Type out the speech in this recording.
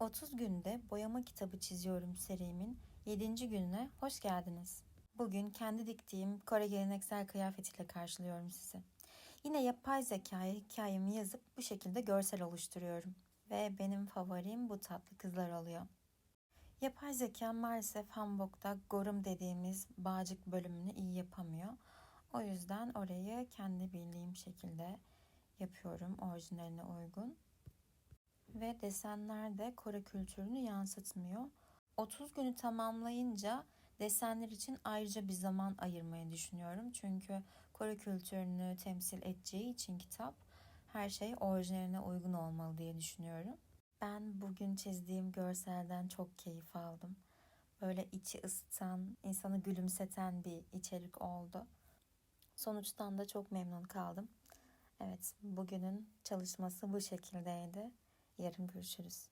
30 günde boyama kitabı çiziyorum serimin 7. gününe hoş geldiniz. Bugün kendi diktiğim Kore geleneksel kıyafetiyle karşılıyorum sizi. Yine yapay zekaya hikayemi yazıp bu şekilde görsel oluşturuyorum. Ve benim favorim bu tatlı kızlar oluyor. Yapay zeka maalesef Hanbok'ta Gorum dediğimiz bağcık bölümünü iyi yapamıyor. O yüzden orayı kendi bildiğim şekilde yapıyorum orijinaline uygun. Ve desenler de Kore kültürünü yansıtmıyor. 30 günü tamamlayınca desenler için ayrıca bir zaman ayırmayı düşünüyorum. Çünkü Kore kültürünü temsil edeceği için kitap her şey orijinaline uygun olmalı diye düşünüyorum. Ben bugün çizdiğim görselden çok keyif aldım. Böyle içi ısıtan, insanı gülümseten bir içerik oldu. Sonuçtan da çok memnun kaldım. Evet, bugünün çalışması bu şekildeydi. Yarın görüşürüz.